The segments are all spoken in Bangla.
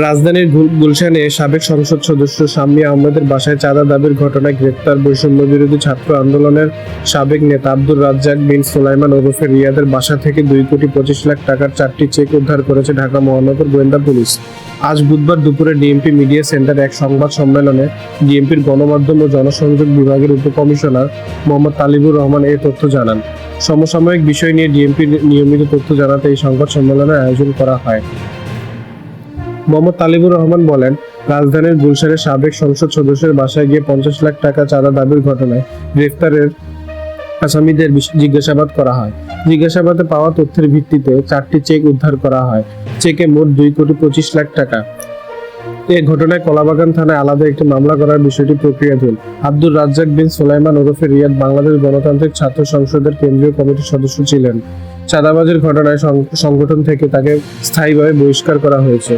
রাজধানীর গুল- গুলশানে সাবেক সংসদ সদস্য শাম্মী আহমেদের বাসায় চাঁদা দাবির ঘটনায় গ্রেপ্তার বৈষম্য বিরোধী ছাত্র আন্দোলনের সাবেক নেতা আব্দুর রাজ্জাক বিন সোলাইমান ওরফে রিয়াদের বাসা থেকে দুই কোটি পঁচিশ লাখ টাকার চারটি চেক উদ্ধার করেছে ঢাকা মহানগর গোয়েন্দা পুলিশ। আজ বুধবার দুপুরে ডিএমপি মিডিয়া সেন্টার এক সংবাদ সম্মেলনে ডিএমপির গণমাধ্যম ও জনসংযোগ বিভাগের উপকমিশনার মোহাম্মদ তালিবুর রহমান এই তথ্য জানান। সমসাময়িক বিষয় নিয়ে ডিএমপির নিয়মিত তথ্য জানাতে এই সংবাদ সম্মেলনের আয়োজন করা হয়। মোহাম্মদ তালিবুর রহমান বলেন, রাজধানীর গুলশানের সাবেক সংসদ সদস্যের বাসায় গিয়ে পঞ্চাশ লাখ টাকা চাঁদা দাবির ঘটনায় গ্রেফতারের আসামিদের জিজ্ঞাসাবাদ করা হয়। জিজ্ঞাসাবাদে পাওয়া তথ্যের ভিত্তিতে চারটি চেক উদ্ধার করা হয়। চেকে মোট দুই কোটি পঁচিশ লাখ টাকা। এ ঘটনায় কলাবাগান থানায় আলাদা একটি মামলা করার বিষয়টি প্রক্রিয়াধীন। আব্দুর রাজ্জাক বিন সুলাইমান ওরফে রিয়াদ বাংলাদেশ গণতান্ত্রিক ছাত্র সংসদের কেন্দ্রীয় কমিটির সদস্য ছিলেন। চাঁদাবাজির ঘটনায় সংগঠন থেকে তাকে স্থায়ীভাবে বহিষ্কার করা হয়েছে।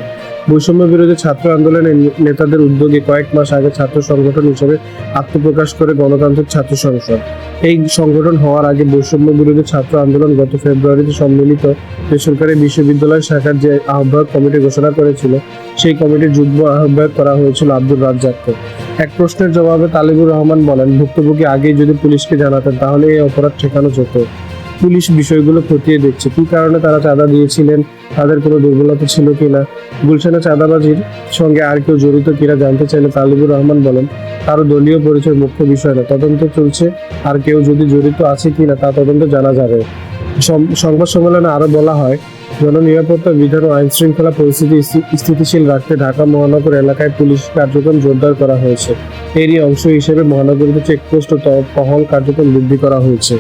বৈষম্য বিরোধী ছাত্র আন্দোলনের নেতাদের উদ্যোগে কয়েক মাস আগে ছাত্র সংগঠন হিসেবে আত্মপ্রকাশ করে গণতান্ত্রিক ছাত্র সংসদ। এই সংগঠন হওয়ার আগে বৈষম্য বিরোধী ছাত্র আন্দোলন গত ফেব্রুয়ারিতে সম্মিলিত বেসরকারি বিশ্ববিদ্যালয় শাখার যে আহ্বায়ক কমিটি ঘোষণা করেছিল, সেই কমিটির যুগ্ম আহ্বায়ক করা হয়েছিল আব্দুর রাজ্জাককে। এক প্রশ্নের জবাবে তালিবুর রহমান বলেন, ভুক্তভোগী আগেই যদি পুলিশকে জানাতেন, তাহলে এই অপরাধ ঠেকানো যেত। পুলিশ বিষয়গুলো খতিয়ে দেখছে। কি কারণে তারা চাঁদা দিয়েছিলেন? তাদের কোনো দুর্বলতা ছিল কিনা? গুলশানে চাঁদাবাজির সঙ্গে আর কেউ জড়িত কিনা জানতে চাইলে তালিবুর রহমান বলেন কারও দলীয় পরিচয় মুখ্য বিষয় না। তদন্ত চলছে, আর কেউ যদি জড়িত আছে কিনা তা তদন্ত জানা যাবে। সংবাদ সম্মেলনে আরও বলা হয়, জননিরাপত্তা বিধান ও আইন শৃঙ্খলা পরিস্থিতি স্থিতিশীল রাখতে ঢাকা মহানগর এলাকায় পুলিশ কার্যক্রম জোরদার করা হয়েছে। এরই অংশ হিসেবে মহানগরীতে চেকপোস্ট ও ত- টহল কার্যক্রম বৃদ্ধি করা হয়েছে।